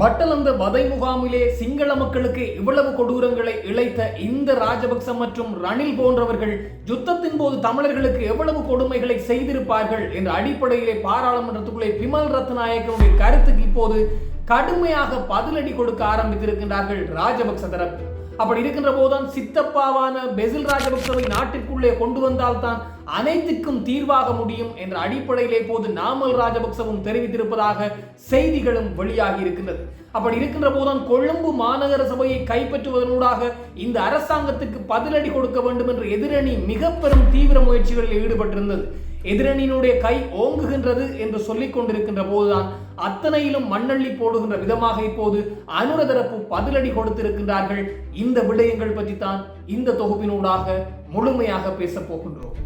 வட்டலந்த வதை முகாமிலே சிங்கள மக்களுக்கு இவ்வளவு கொடூரங்களை இழைத்த இந்த ராஜபக்ச மற்றும் ரணில் போன்றவர்கள் யுத்தத்தின் போது தமிழர்களுக்கு எவ்வளவு கொடுமைகளை செய்திருப்பார்கள் என்ற அடிப்படையிலே பாராளுமன்றத்துக்குள்ளே பிமல் ரத்நாயக்கனுடைய கருத்துக்கு இப்போது கடுமையாக பதிலடி கொடுக்க ஆரம்பித்திருக்கின்றார்கள் ராஜபக்ச தரப்பு. அப்படி இருக்கின்ற போதுதான் சித்தப்பாவான பெசில் ராஜபக்சவை நாட்டிற்குள்ளே கொண்டு வந்தால்தான் அனைத்துக்கும் தீர்வாக முடியும் என்ற அடிப்படையிலே போது நாமல் ராஜபக்சவும் தெரிவித்திருப்பதாக செய்திகளும் வெளியாகி இருக்கின்றது. அப்படி இருக்கின்ற போதுதான் கொழும்பு மாநகர சபையை கைப்பற்றுவதனூடாக இந்த அரசாங்கத்துக்கு பதிலடி கொடுக்க வேண்டும் என்று எதிரணி மிக பெரும் தீவிர முயற்சிகளில் ஈடுபட்டிருந்தது. எதிரணியினுடைய கை ஓங்குகின்றது என்று சொல்லிக் கொண்டிருக்கின்ற போதுதான் அத்தனையிலும் மண்ணள்ளி போடுகின்ற விதமாக இப்போது அனுர தரப்பு பதிலடி கொடுத்திருக்கின்றார்கள். இந்த விடயங்கள் பற்றி தான் இந்த தொகுப்பினூடாக முழுமையாக பேசப் போகின்றோம்.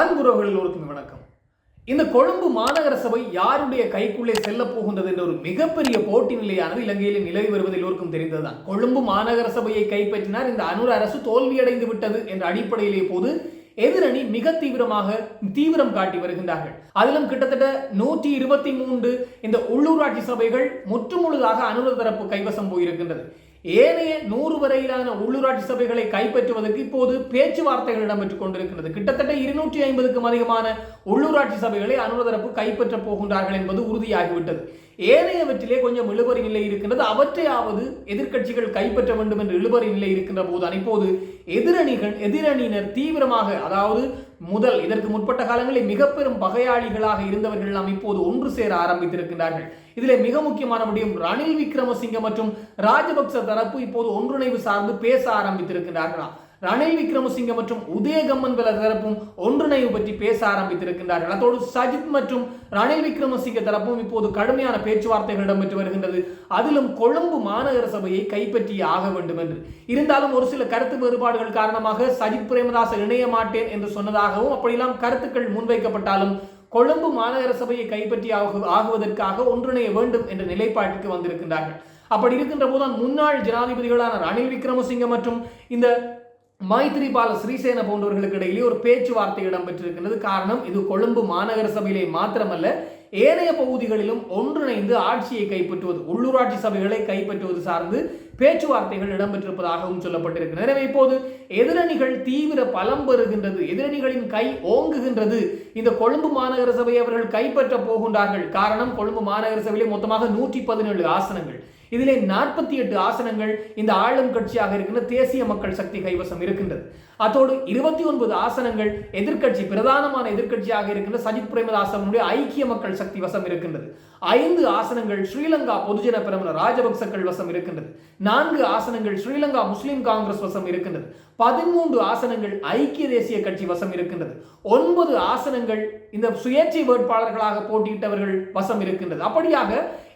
அன்புறவர்கள் எல்லோருக்கும் வணக்கம். இந்த கொழும்பு மாநகர சபை யாருடைய கைக்குள்ளே செல்ல போகின்றது என்ற ஒரு மிகப்பெரிய போட்டி நிலையானது இலங்கையில் நிலவி வருவது எல்லோருக்கும் தெரிந்ததுதான். கொழும்பு மாநகர சபையை கைப்பற்றினார் இந்த அனுர அரசு தோல்வியடைந்து விட்டது என்ற அடிப்படையிலே போது எதிரணி மிக தீவிரமாக தீவிரம் காட்டி வருகின்றார்கள். அதிலும் கிட்டத்தட்ட நூற்றி இருபத்தி மூன்று இந்த உள்ளூராட்சி சபைகள் முற்றுமுழுதாக அனுமதி தரப்பு கைவசம் போயிருக்கின்றது. ஏனைய நூறு வரையிலான உள்ளூராட்சி சபைகளை கைப்பற்றுவதற்கு இப்போது பேச்சுவார்த்தைகள் இடம்பெற்றுக் கொண்டிருக்கிறது கிட்டத்தட்ட இருநூற்றி ஐம்பதுக்கும் அதிகமான உள்ளூராட்சி சபைகளை அனுரதரப்பு கைப்பற்றப் போகின்றார்கள் என்பது உறுதியாகிவிட்டது. ஏனையவற்றிலே கொஞ்சம் இழுபறி நிலை இருக்கின்றது. அவற்றையாவது எதிர்க்கட்சிகள் கைப்பற்ற வேண்டும் என்று இழுபறி நிலை இருக்கின்ற போது இப்போது எதிரணிகள் எதிரணியினர் தீவிரமாக அதாவது முதல் இதற்கு முற்பட்ட காலங்களில் மிக பெரும் பகையாளிகளாக இருந்தவர்கள் எல்லாம் இப்போது ஒன்று சேர ஆரம்பித்திருக்கின்றார்கள். இதில் மிக முக்கியமான முடியும் ரணில் விக்ரமசிங்க மற்றும் ராஜபக்ச தரப்பு இப்போது ஒன்றிணைவு சார்ந்து பேச ஆரம்பித்திருக்கின்றார்களாம். ரணில் விக்ரமசிங்க மற்றும் உதயகம்மன் பல தரப்பும் ஒன்றிணைவு பற்றி பேச ஆரம்பித்திருக்கின்றார்கள். அதோடு சஜித் மற்றும் ரணில் விக்ரமசிங்க தரப்பும் இப்போது கடுமையான பேச்சுவார்த்தைகள் இடம்பெற்று வருகின்றது. அதிலும் கொழும்பு மாநகர சபையை கைப்பற்றி ஆக வேண்டும் என்று. இருந்தாலும் ஒரு சில கருத்து வேறுபாடுகள் காரணமாக சஜித் பிரேமதாச இணைய மாட்டேன் என்று சொன்னதாகவும் அப்படியெல்லாம் கருத்துக்கள் முன்வைக்கப்பட்டாலும் கொழும்பு மாநகர சபையை கைப்பற்றி ஆகுவதற்காக ஒன்றிணைய வேண்டும் என்ற நிலைப்பாட்டுக்கு வந்திருக்கின்றார்கள். அப்படி இருக்கின்ற போதுதான் முன்னாள் ஜனாதிபதிகளான ரணில் விக்ரமசிங்க மற்றும் இந்த மைத்ரிபால ஸ்ரீசேன போன்றவர்களுக்கு இடையிலே ஒரு பேச்சுவார்த்தை இடம்பெற்றிருக்கின்றது. காரணம் இது கொழும்பு மாநகர சபையிலே மாத்திரமல்ல ஏனைய பகுதிகளிலும் ஒன்றிணைந்து ஆட்சியை கைப்பற்றுவது உள்ளூராட்சி சபைகளை கைப்பற்றுவது சார்ந்து பேச்சுவார்த்தைகள் இடம்பெற்றிருப்பதாகவும் சொல்லப்பட்டிருக்கிறது. எனவே இப்போது எதிரணிகள் தீவிர பலம் பெறுகின்றது எதிரணிகளின் கை ஓங்குகின்றது. இந்த கொழும்பு மாநகர சபையை அவர்கள் கைப்பற்ற போகின்றார்கள். காரணம் கொழும்பு மாநகர சபையிலே மொத்தமாக நூற்றி பதினேழு ஆசனங்கள். இதிலே நாற்பத்தி எட்டு ஆசனங்கள் இந்த ஆளும் கட்சியாக இருக்கின்ற தேசிய மக்கள் சக்தி கைவசம் இருக்கின்றது. அத்தோடு இருபத்தி ஒன்பது ஆசனங்கள் எதிர்க்கட்சி பிரதானமான எதிர்க்கட்சியாக இருக்கின்ற சஜித் பிரேமதாசனுடைய ஐக்கிய மக்கள் சக்தி வசம் இருக்கின்றது. ஐந்து ஆசனங்கள் ஸ்ரீலங்கா பொதுஜன பிரமண ராஜபக்சக்கள் வசம் இருக்கின்றது. நான்கு ஆசனங்கள் ஸ்ரீலங்கா முஸ்லிம் காங்கிரஸ் வசம் இருக்கின்றது. பதிமூன்று ஆசனங்கள் ஐக்கிய தேசிய கட்சி வசம் இருக்கின்றது. ஒன்பது ஆசனங்கள் இந்த சுயேட்சை வேட்பாளர்களாக போட்டியிட்டவர்கள் வசம் இருக்கின்றது. அப்படியாக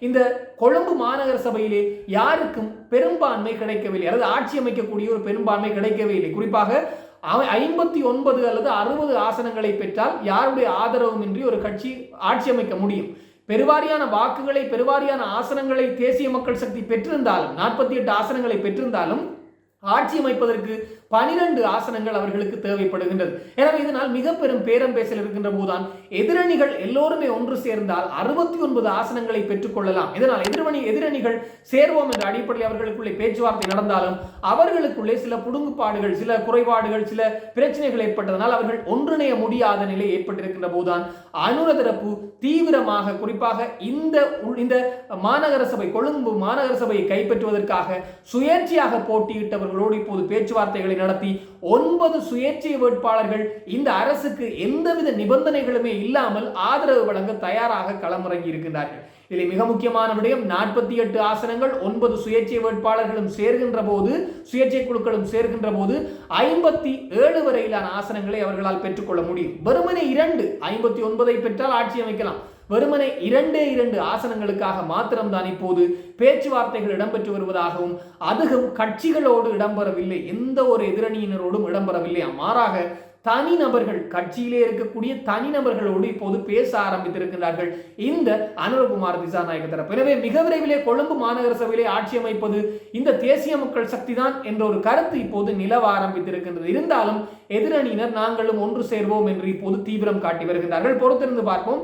இந்த கொழும்பு மாநகர சபையிலே யாருக்கும் பெரும்பான்மை கிடைக்கவில்லை. அல்லது ஆட்சி அமைக்கக்கூடிய ஒரு பெரும்பான்மை கிடைக்கவே இல்லை. குறிப்பாக அவ- ஐம்பத்தி ஒன்பது அல்லது அறுபது ஆசனங்களை பெற்றால் யாருடைய ஆதரவும் இன்றி ஒரு கட்சி ஆட்சி அமைக்க முடியும்? பெருவாரியான வாக்குகளை பெருவாரியான ஆசனங்களை தேசிய மக்கள் சக்தி பெற்றிருந்தாலும் நாற்பத்தி எட்டு ஆசனங்களை பெற்றிருந்தாலும் ஆட்சி அமைப்பதற்கு பனிரெண்டு ஆசனங்கள் அவர்களுக்கு தேவைப்படுகின்றது. எனவே இதனால் மிக பெரும் பேரம் பேசல் இருக்கின்ற போதுதான் எதிரணிகள் எல்லோருமே ஒன்று சேர்ந்தால் அறுபத்தி ஒன்பது ஆசனங்களை பெற்றுக்கொள்ளலாம் இதனால் எதிரணி எதிரணிகள் சேர்வோம் என்ற அடிப்படையில் அவர்களுக்குள்ளே பேச்சுவார்த்தை நடந்தாலும் அவர்களுக்குள்ளே சில புடுங்குப்பாடுகள் சில குறைபாடுகள் சில பிரச்சனைகள் ஏற்பட்டதனால் அவர்கள் ஒன்றிணைய முடியாத நிலை ஏற்பட்டிருக்கின்ற போதுதான் அனுர தரப்பு தீவிரமாக குறிப்பாக இந்த இந்த மாநகர சபை கொழும்பு மாநகர சபையை கைப்பற்றுவதற்காக சுயேட்சையாக போட்டியிட்டவர் அவர்களோடு இப்போது பேச்சுவார்த்தைகளை நடத்தி ஒன்பது சுயேட்சை வேட்பாளர்கள் இந்த அரசுக்கு எந்தவித நிபந்தனைகளுமே இல்லாமல் ஆதரவு வழங்க தயாராக களமிறங்கி இருக்கின்றார்கள். இதில் மிக முக்கியமான விடயம் நாற்பத்தி எட்டு ஆசனங்கள் ஒன்பது சுயேட்சை வேட்பாளர்களும் சேர்கின்ற போது சுயேட்சை குழுக்களும் சேர்கின்ற போது ஐம்பத்தி ஏழு வரையிலான ஆசனங்களை அவர்களால் பெற்றுக்கொள்ள முடியும். வெறுமனே இரண்டு ஐம்பத்தி ஒன்பதை பெற்றால் ஆட்சி அமைக்கலாம். வெறுமனே இரண்டே இரண்டு ஆசனங்களுக்காக மாத்திரம்தான் இப்போது பேச்சுவார்த்தைகள் இடம்பெற்று வருவதாகவும் அதுவும் கட்சிகளோடு இடம்பெறவில்லை எந்த ஒரு எதிரணியினரோடும் இடம்பெறவில்லை. மாறாக தனிநபர்கள் கட்சியிலே இருக்கக்கூடிய தனிநபர்களோடு இப்போது பேச ஆரம்பித்திருக்கிறார்கள் இந்த அனுரகுமார் திசாநாயக தரப்பு எனவே மிக விரைவிலே கொழும்பு மாநகர சபையிலே ஆட்சி அமைப்பது இந்த தேசிய மக்கள் சக்தி தான் என்ற ஒரு கருத்து இப்போது நிலவ ஆரம்பித்திருக்கின்றது. இருந்தாலும் எதிரணியினர் நாங்களும் ஒன்று சேர்வோம் என்று இப்போது தீவிரம் காட்டி வருகின்றார்கள். பொறுத்திருந்து பார்ப்போம்.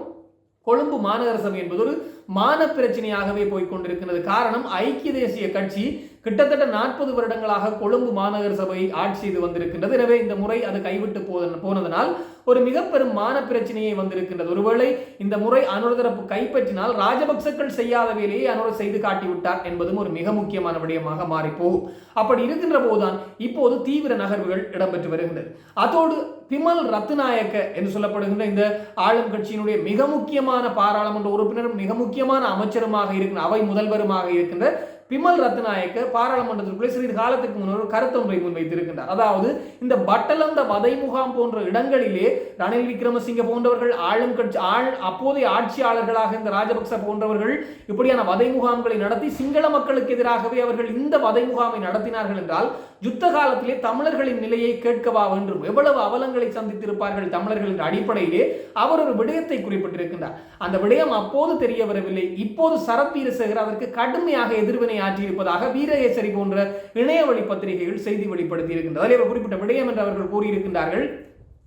கொழும்பு மாநகர சபை என்பது ஒரு மான பிரச்சனையாகவே போய்கொண்டிருக்கிறது காரணம் ஐக்கிய தேசிய கட்சி கிட்டத்தட்ட நாற்பது வருடங்களாக கொழும்பு மாநகர சபை ஆட்சி செய்து வந்திருக்கின்றது. எனவே இந்த முறை அது கைவிட்டு போனதனால் ஒரு மிக பெரும் மான பிரச்சனையை வந்திருக்கின்றது. ஒருவேளை இந்த முறை அனுர தரப்பு கைப்பற்றினால் ராஜபக்சக்கள் செய்யாத வேலையை அனுர செய்து காட்டிவிட்டார் என்பதும் ஒரு மிக முக்கியமான விடயமாக மாறிப்போகும். அப்படி இருக்கின்ற போதுதான் இப்போது தீவிர நகர்வுகள் இடம்பெற்று வருகின்றது. அதோடு பிமல் ரத்நாயக்க என்று சொல்லப்படுகின்ற இந்த ஆளும் கட்சியினுடைய மிக முக்கியமான பாராளுமன்ற உறுப்பினரும் மிக முக்கியமான அமைச்சருமாக இருக்கின்ற அவை முதல்வருமாக இருக்கின்ற விமல் ரத்நாயக்க பாராளுமன்றத்திற்குள்ளே சிறிது காலத்துக்கு முன்னர் ஒரு கருத்து ஒன்றை முன்வைத்திருக்கின்றார் அதாவது இந்த பட்டலந்த வதை முகாம் போன்ற இடங்களிலே ரணில் விக்ரமசிங்க போன்றவர்கள் ஆளும் கட்சி ஆள் அப்போதைய ஆட்சியாளர்களாக இந்த ராஜபக்ச போன்றவர்கள் இப்படியான வதை முகாம்களை நடத்தி சிங்கள மக்களுக்கு எதிராகவே அவர்கள் இந்த வதை முகாமை நடத்தினார்கள் என்றால் யுத்த காலத்திலே தமிழர்களின் நிலையை கேட்கவா வேண்டும் எவ்வளவு அவலங்களை சந்தித்திருப்பார்கள் தமிழர்கள் என்ற அடிப்படையிலே அவர் ஒரு விடயத்தை குறிப்பிட்டிருக்கின்றார். அந்த விடயம் அப்போது தெரிய வரவில்லை இப்போது சரத் வீரசேகர் அதற்கு கடுமையாக எதிர்வினை ஆற்றியிருப்பதாக வீரகேசரி போன்ற இணையவழி பத்திரிகைகள் செய்தி வெளிப்படுத்தி இருக்கின்றது அதில் குறிப்பிட்ட விடயம் என்று அவர்கள் கூறியிருக்கின்றார்கள்.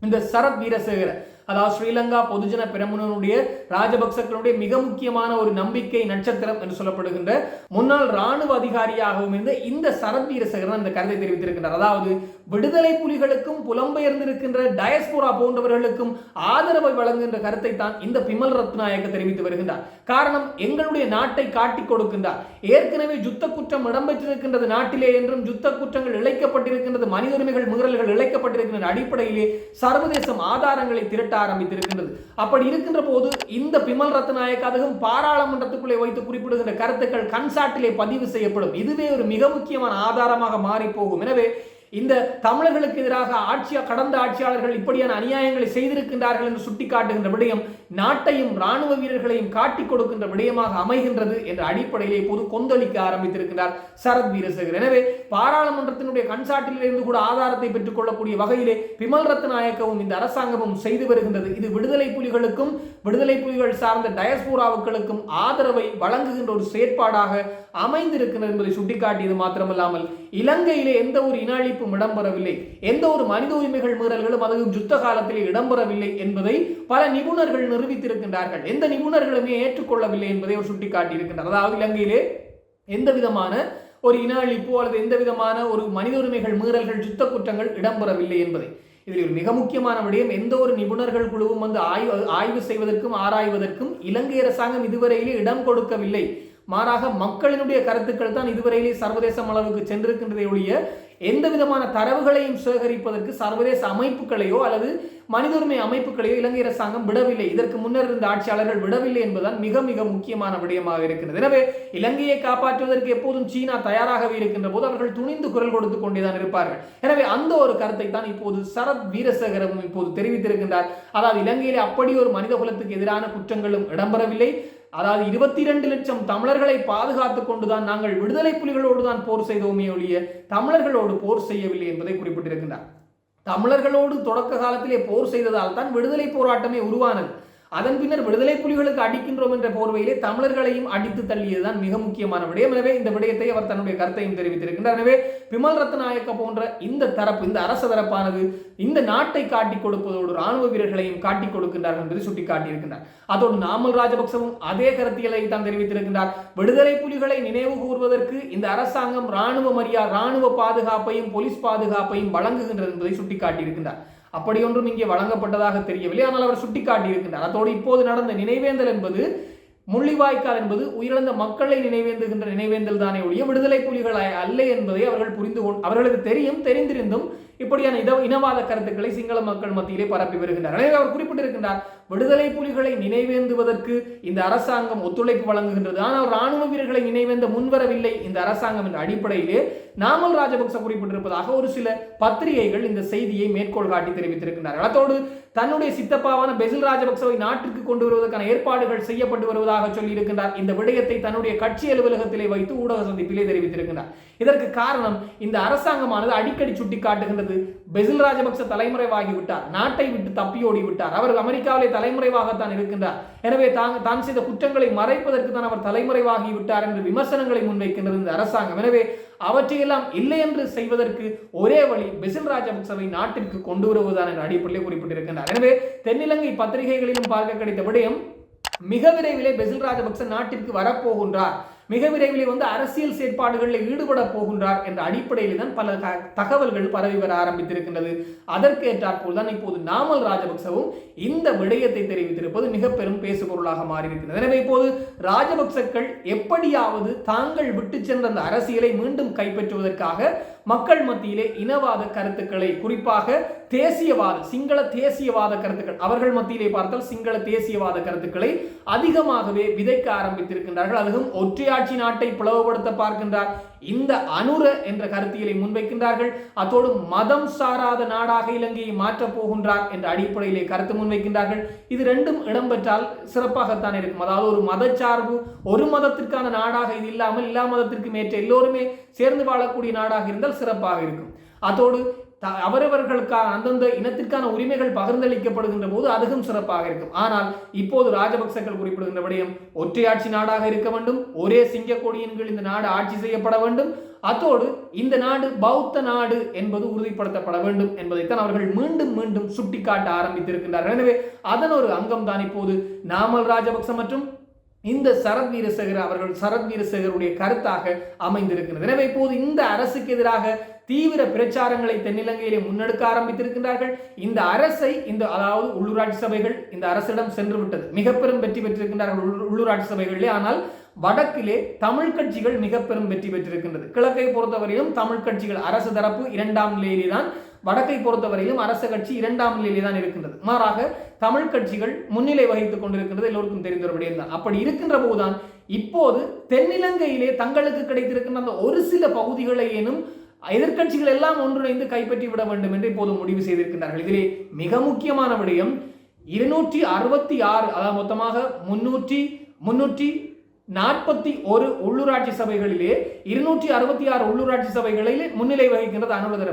இந்த சரத் வீரசேகர அதாவது ஸ்ரீலங்கா பொதுஜன பிரமுனனுடைய ராஜபக்சக்களுடைய மிக முக்கியமான ஒரு நம்பிக்கை நட்சத்திரம் என்று சொல்லப்படுகின்ற முன்னாள் ராணுவ அதிகாரியாகவும் இருந்த இந்த சரத் வீரசேகரன் இந்த கருத்தை தெரிவித்திருக்கின்றார். அதாவது விடுதலை புலிகளுக்கும் புலம்பெயர்ந்திருக்கின்ற டயஸ்போரா போன்றவர்களுக்கும் ஆதரவை வழங்குகின்ற கருத்தை தான் இந்த பிமல் ரத்நாயக்க தெரிவித்து வருகின்றார். காரணம் எங்களுடைய நாட்டை காட்டிக் கொடுக்கின்றார். ஏற்கனவே யுத்த குற்றம் இடம்பெற்றிருக்கின்றது நாட்டிலே என்றும் யுத்த குற்றங்கள் இழைக்கப்பட்டிருக்கின்றது மனித உரிமைகள் மீறல்கள் இழைக்கப்பட்டிருக்கின்ற அடிப்படையிலே சர்வதேசம் ஆதாரங்களை திரட்ட ஆரம்பித்திருக்கின்றது. அப்படி இருக்கின்ற போது இந்த பிமல் ரத்நாயக் அதுவும் பாராளுமன்றத்துக்குள்ளே வைத்து குறிப்பிடுகின்ற கருத்துக்கள் கன்சாட்டிலே பதிவு செய்யப்படும். இதுவே ஒரு மிக முக்கியமான ஆதாரமாக மாறி போகும் எனவே இந்த தமிழர்களுக்கு எதிராக ஆட்சியா கடந்த ஆட்சியாளர்கள் இப்படியான அநியாயங்களை செய்திருக்கின்றார்கள் என்று சுட்டிக்காட்டுகின்ற விடயம் நாட்டையும் ராணுவ வீரர்களையும் காட்டிக் கொடுக்கின்ற விடயமாக அமைகின்றது என்ற அடிப்படையிலே பொது கொந்தளிக்க ஆரம்பித்திருக்கிறார் சரத் வீரசேகர். எனவே பாராளுமன்றத்தினுடைய கண்சாட்டிலிருந்து கூட ஆதாரத்தை பெற்றுக் கொள்ளக்கூடிய வகையிலே பிமல் ரத்நாயக்கவும் இந்த அரசாங்கமும் செய்து வருகின்றது. இது விடுதலை புலிகளுக்கும் விடுதலை புலிகள் சார்ந்த டயஸ்பூராவுக்களுக்கும் ஆதரவை வழங்குகின்ற ஒரு செயற்பாடாக அமைந்திருக்கிறது என்பதை சுட்டிக்காட்டியது மாத்திரமல்லாமல் இலங்கையிலே எந்த ஒரு இன அழிப்பும் இடம்பெறவில்லை. எந்த ஒரு மனித உரிமைகள் மீறல்களும் அதுவும் யுத்த காலத்திலே இடம்பெறவில்லை என்பதை பல நிபுணர்கள் நிரூபித்திருக்கின்றார்கள். எந்த நிபுணர்களுமே ஏற்றுக்கொள்ளவில்லை என்பதை அவர் சுட்டிக்காட்டியிருக்கின்றார். அதாவது இலங்கையிலே எந்த விதமான ஒரு இன அழிப்பு அல்லது எந்த விதமான ஒரு மனித உரிமைகள் மீறல்கள் யுத்த குற்றங்கள் இடம்பெறவில்லை என்பதை. இதில் ஒரு மிக முக்கியமான விடயம் எந்த ஒரு நிபுணர்கள் குழுவும் வந்து ஆய்வு ஆய்வு செய்வதற்கும் ஆராய்வதற்கும் இலங்கை அரசாங்கம் இதுவரையிலே இடம் கொடுக்கவில்லை. மாறாக மக்களினுடைய கருத்துக்கள் தான் இதுவரையிலே சர்வதேச அளவுக்கு சென்றிருக்கின்றதை ஒழிய எந்த விதமான தரவுகளையும் சேகரிப்பதற்கு சர்வதேச அமைப்புகளையோ அல்லது மனித உரிமை அமைப்புகளையோ இலங்கை அரசாங்கம் விடவில்லை. இதற்கு முன்னர் இருந்த ஆட்சியாளர்கள் விடவில்லை என்பதுதான் மிக மிக முக்கியமான விடயமாக இருக்கிறது எனவே இலங்கையை காப்பாற்றுவதற்கு எப்போதும் சீனா தயாராகவே இருக்கின்ற போது அவர்கள் துணிந்து குரல் கொடுத்து கொண்டேதான் இருப்பார்கள். எனவே அந்த ஒரு கருத்தை தான் இப்போது சரத் வீரசேகரமும் இப்போது தெரிவித்திருக்கின்றார். அதாவது இலங்கையிலே அப்படி ஒரு மனித குலத்துக்கு எதிரான குற்றங்களும் இடம்பெறவில்லை. அதாவது இருபத்தி இரண்டு லட்சம் தமிழர்களை பாதுகாத்து கொண்டுதான் நாங்கள் விடுதலை புலிகளோடு தான் போர் செய்தோமே ஒழிய தமிழர்களோடு போர் செய்யவில்லை என்பதை குறிப்பிட்டிருக்கின்றார். தமிழர்களோடு தொடக்க காலத்திலே போர் செய்ததால் தான் விடுதலை போராட்டமே உருவானது. அதன் பின்னர் விடுதலை புலிகளுக்கு அடிக்கின்றோம் என்ற போர்வையிலே தமிழர்களையும் அடித்து தள்ளியதுதான் மிக முக்கியமான விடயம். எனவே இந்த விடயத்தை அவர் தன்னுடைய கருத்தையும் தெரிவித்திருக்கின்றார். எனவே பிமல் ரத்நாயக்க போன்ற இந்த தரப்பு இந்த அரச தரப்பானது இந்த நாட்டை காட்டிக் கொடுப்பதோடு ராணுவ வீரர்களையும் காட்டிக் கொடுக்கின்றார்கள் என்பதை சுட்டிக்காட்டியிருக்கின்றார். அதோடு நாமல் ராஜபக்சவும் அதே கருத்தியலை தான் தெரிவித்திருக்கின்றார். விடுதலை புலிகளை நினைவு கூறுவதற்கு இந்த அரசாங்கம் ராணுவ மரியா ராணுவ பாதுகாப்பையும் போலீஸ் பாதுகாப்பையும் வழங்குகின்றது என்பதை சுட்டிக்காட்டியிருக்கின்றார். அப்படி ஒன்றும் இங்கே வழங்கப்பட்டதாக தெரியவில்லை. ஆனால் அவர் சுட்டிக்காட்டி இருக்கின்றார் அதோடு இப்போது நடந்த நினைவேந்தல் என்பது முள்ளிவாய்க்கால் என்பது உயிரிழந்த மக்களை நினைவேந்துகின்ற நினைவேந்தல் தானே ஒழிய விடுதலை புலிகள் அல்ல என்பதை அவர்கள் புரிந்து கொண்டு அவர்களுக்கு தெரியும் தெரிந்திருந்தும் இப்படியான இத இனவாத கருத்துக்களை சிங்கள மக்கள் மத்தியிலே பரப்பி வருகின்றனர். அவர் குறிப்பிட்டிருக்கின்றார் விடுதலை புலிகளை நினைவேந்துவதற்கு இந்த அரசாங்கம் ஒத்துழைப்பு வழங்குகின்றது. ஆனால் ராணுவ வீரர்களை நினைவேந்த முன்வரவில்லை இந்த அரசாங்கம் என்ற அடிப்படையிலே நாமல் ராஜபக்ச குறிப்பிட்டிருப்பதாக ஒரு சில பத்திரிகைகள் இந்த செய்தியை மேற்கோள் காட்டி தெரிவித்திருக்கின்றனர். அதோடு தன்னுடைய சித்தப்பாவான பெசில் ராஜபக்சவை நாட்டிற்கு கொண்டு வருவதற்கான ஏற்பாடுகள் செய்யப்பட்டு வருவதாக சொல்லி இருக்கின்றார் இந்த விடயத்தை தன்னுடைய கட்சி அலுவலகத்திலே வைத்து ஊடக சந்திப்பிலே தெரிவித்திருக்கின்றார். இதற்கு காரணம் இந்த அரசாங்கமானது அடிக்கடி சுட்டி காட்டுகின்றது பெசில் ராஜபக்ச தலைமுறைவாகிவிட்டார். நாட்டை விட்டு தப்பியோடி விட்டார் அவர் அமெரிக்காவிலே தலைமுறைவாகத்தான் இருக்கின்றார். எனவே தான் தான் செய்த குற்றங்களை மறைப்பதற்கு தான் அவர் தலைமுறைவாகி விட்டார் என்று விமர்சனங்களை முன்வைக்கின்றது இந்த அரசாங்கம். எனவே அவற்றையெல்லாம் இல்லை என்று செய்வதற்கு ஒரே வழி பெசில் ராஜபக்சவை நாட்டிற்கு கொண்டு வருவதுதான் என்ற அடிப்படையில் குறிப்பிட்டிருக்கின்றார். எனவே தென்னிலங்கை பத்திரிகைகளிலும் பார்க்க கிடைத்த விடயம் மிக விரைவிலே பெசில் ராஜபக்ச நாட்டிற்கு வரப்போகின்றார். மிக விரைவிலே வந்து அரசியல் செயற்பாடுகளில் ஈடுபட போகின்றார் என்ற அடிப்படையில் தான் பல தகவல்கள் பரவி வர ஆரம்பித்திருக்கின்றது. அதற்கேற்றாற்போல் தான் இப்போது நாமல் ராஜபக்சவும் இந்த விடயத்தை தெரிவித்திருப்பது மிக பெரும் பேசுபொருளாக மாறியிருக்கிறது எனவே இப்போது ராஜபக்சக்கள் எப்படியாவது தாங்கள் விட்டு சென்ற அந்த அரசியலை மீண்டும் கைப்பற்றுவதற்காக மக்கள் மத்தியிலே இனவாத கருத்துக்களை குறிப்பாக தேசியவாத சிங்கள தேசியவாத கருத்துக்கள். அவர்கள் மத்தியிலே பார்த்தால் சிங்கள தேசியவாத கருத்துக்களை அதிகமாகவே விதைக்க ஆரம்பித்திருக்கின்றார்கள். அதுவும் ஒற்றையாட்சி நாட்டை பிளவுபடுத்த பார்க்கின்றார். இந்த அனுர என்ற கருத்தியலை முன்வைக்கின்றார்கள். அத்தோடு மதம் சாராத நாடாக இலங்கையை மாற்றப் போகின்றார் என்ற அடிப்படையிலே கருத்து முன்வைக்கின்றார்கள். இது ரெண்டும் இடம்பெற்றால் சிறப்பாகத்தான் இருக்கும். அதாவது ஒரு மதச்சார்பு ஒரு மதத்திற்கான நாடாக இது இல்லாமல் எல்லா மதத்திற்கும் ஏற்ற எல்லோருமே சேர்ந்து வாழக்கூடிய நாடாக இருந்தால் சிறப்பாக இருக்கும். அதோடு த- அவரவர்களுக்கான அந்தந்த இனத்திற்கான உரிமைகள் பகிர்ந்தளிக்கப்படுகின்ற போது அதுவும் சிறப்பாக இருக்கும். ஆனால் இப்போது ராஜபக்சர்கள் குறிப்பிடுகின்ற விடயம் ஒற்றையாட்சி நாடாக இருக்க வேண்டும் ஒரே சிங்க கீழ் இந்த நாடு ஆட்சி செய்யப்பட வேண்டும் அத்தோடு இந்த நாடு பௌத்த நாடு என்பது உறுதிப்படுத்தப்பட வேண்டும் என்பதைத்தான் அவர்கள் மீண்டும் மீண்டும் சுட்டிக்காட்ட ஆரம்பித்திருக்கின்றார்கள். எனவே அதன் ஒரு அங்கம் தான் இப்போது நாமல் ராஜபக்ச மற்றும் இந்த சரத் வீரசேகர் அவர்கள் சரத் வீரசேகருடைய கருத்தாக அமைந்திருக்கிறது. எனவே இப்போது இந்த அரசுக்கு எதிராக தீவிர பிரச்சாரங்களை தென்னிலங்கையிலே முன்னெடுக்க ஆரம்பித்திருக்கின்றார்கள். இந்த அரசை இந்த அதாவது உள்ளூராட்சி சபைகள் இந்த அரசிடம் சென்று விட்டது மிக பெரும் வெற்றி பெற்றிருக்கின்றார்கள் உள்ளூராட்சி சபைகளிலே. ஆனால் வடக்கிலே தமிழ் கட்சிகள் மிக பெரும் வெற்றி பெற்றிருக்கின்றது. கிழக்கை பொறுத்தவரையிலும் தமிழ் கட்சிகள் அரசு தரப்பு இரண்டாம் நிலையிலே தான் வடக்கை பொறுத்தவரையிலும் அரச கட்சி இரண்டாம் நிலையிலே தான் இருக்கின்றது. மாறாக தமிழ் கட்சிகள் முன்னிலை வகித்துக் கொண்டிருக்கின்றது எல்லோருக்கும் தெரிந்த தான் அப்படி இருக்கின்ற போதுதான் இப்போது தென்னிலங்கையிலே தங்களுக்கு கிடைத்திருக்கின்ற அந்த ஒரு சில பகுதிகளை ஏனும் எதிர்க்கட்சிகள் எல்லாம் ஒன்றிணைந்து கைப்பற்றி விட வேண்டும் என்று இப்போது முடிவு செய்திருக்கின்றார்கள். இதிலே மிக முக்கியமான விடயம் இருநூற்றி அறுபத்தி ஆறு அதாவது மொத்தமாக முன்னூற்றி முன்னூற்றி நாற்பத்தி ஒரு உள்ளூராட்சி சபைகளிலே இருநூற்றி அறுபத்தி ஆறு உள்ளூராட்சி சபைகளிலே முன்னிலை வகிக்கின்றது அனுர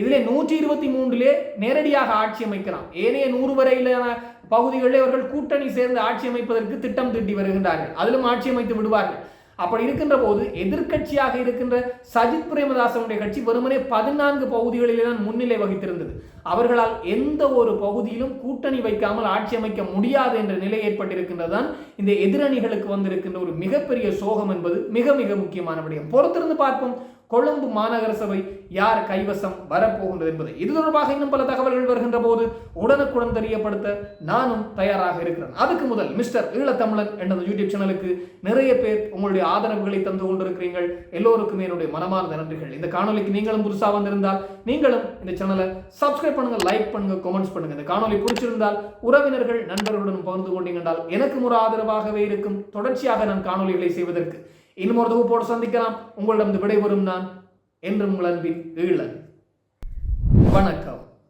இதில் நூற்றி இருபத்தி மூன்றிலே நேரடியாக ஆட்சி அமைக்கலாம். ஏனைய நூறு வரையிலான பகுதிகளிலே அவர்கள் கூட்டணி சேர்ந்து ஆட்சி அமைப்பதற்கு திட்டம் தீட்டி வருகின்றார்கள். அதிலும் ஆட்சி அமைத்து விடுவார்கள். அப்படி இருக்கின்ற போது எதிர்க்கட்சியாக இருக்கின்ற சஜித் பிரேமதாசனுடைய கட்சி வெறுமனே பதினான்கு பகுதிகளிலே தான் முன்னிலை வகித்திருந்தது. அவர்களால் எந்த ஒரு பகுதியிலும் கூட்டணி வைக்காமல் ஆட்சி அமைக்க முடியாது என்ற நிலை ஏற்பட்டிருக்கின்றதுதான் இந்த எதிரணிகளுக்கு வந்திருக்கின்ற ஒரு மிகப்பெரிய சோகம் என்பது மிக மிக முக்கியமான விடயம். பொறுத்திருந்து பார்ப்போம். கொழும்பு மாநகர சபை யார் கைவசம் வரப்போகின்றது என்பது. இது தொடர்பாக இன்னும் பல தகவல்கள் வருகின்ற போது உடனுக்குடன் தெரியப்படுத்த நானும் தயாராக இருக்கிறேன். அதுக்கு முதல் மிஸ்டர் ஈழத்தமிழன் எனது யூடியூப் சேனலுக்கு நிறைய பேர் உங்களுடைய ஆதரவுகளை தந்து கொண்டிருக்கிறீர்கள். எல்லோருக்குமே என்னுடைய மனமார்ந்த நன்றிகள். இந்த காணொலிக்கு நீங்களும் புதுசாக வந்திருந்தால் நீங்களும் இந்த சேனலை சப்ஸ்கிரைப் பண்ணுங்க லைக் பண்ணுங்க கமெண்ட்ஸ் பண்ணுங்க. இந்த காணொலி பிடிச்சிருந்தால் உறவினர்கள் நண்பர்களுடன் பகிர்ந்து கொண்டீங்கன்றால் எனக்கும் ஒரு ஆதரவாகவே இருக்கும். தொடர்ச்சியாக நான் காணொலிகளை செய்வதற்கு இன்னும் ஒரு தொகுப்போடு சந்திக்கலாம். உங்களிடம் விடைபெறும் நான் என்றும் உங்கள் அன்பின் ஈழன். வணக்கம்.